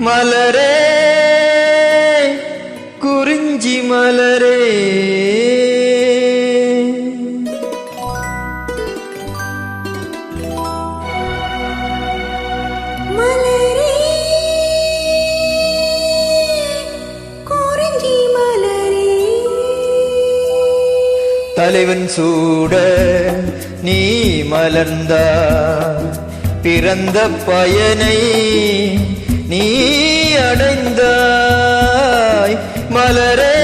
மலரே குறிஞ்சி மலரே. மலரே தலைவன் சூட நீ மலர்ந்தா. பிறந்த பயனை நீ அடைந்தாய். மலரே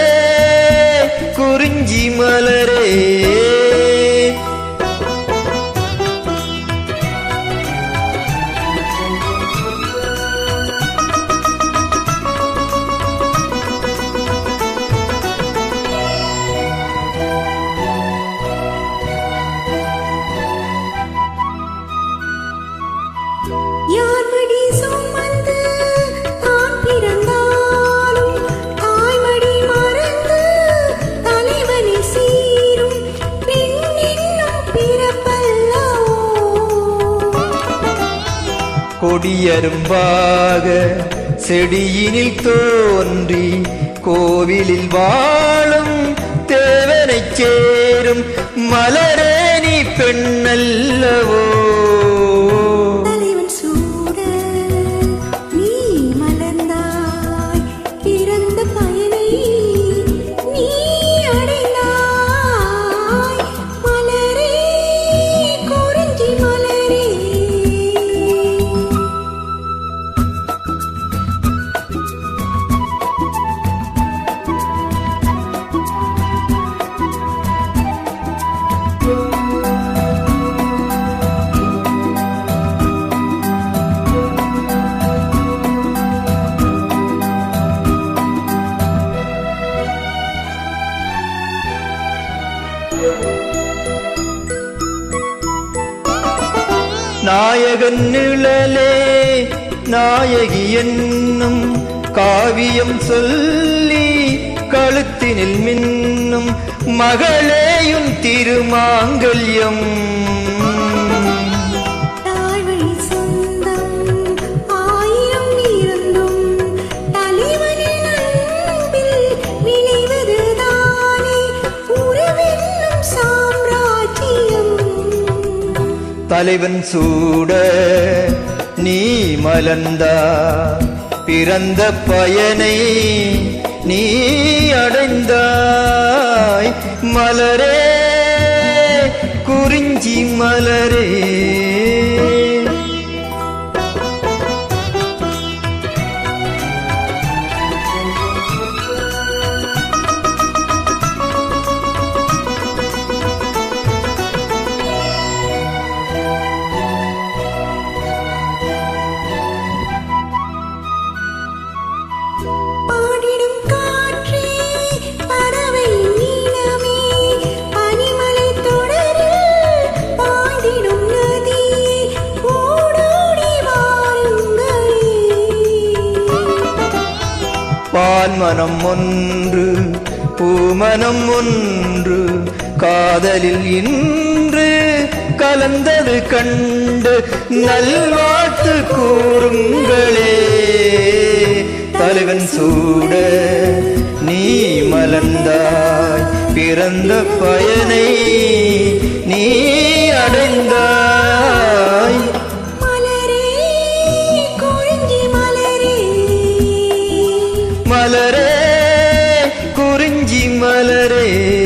கொடியரும்பாக செடியினில் தோன்றி கோவிலில் வாழும் தேவனைச் சேரும் மலரேனி பெண்ணல்லவோ? நாயகன் நிழலே நாயகி என்னும் காவியம் சொல்லி கழுத்தினில் மின்னும் மகளேயும் திருமாங்கல்யம். தலைவன் சூட நீ மலந்தா பிறந்த பயனை நீ அடைந்தாய். மலரே குறிஞ்சி மலரே. பான்மனம் ஒன்று பூமனம் ஒன்று காதலில் இன்று கலந்தது கண்டு நல்வாழ்த்து கூறுங்களே. தலைவன் சூட நீ மலர்ந்தாய் பிறந்த பயனை நீ அடைந்தாய். மலரே குறிஞ்சி மலரே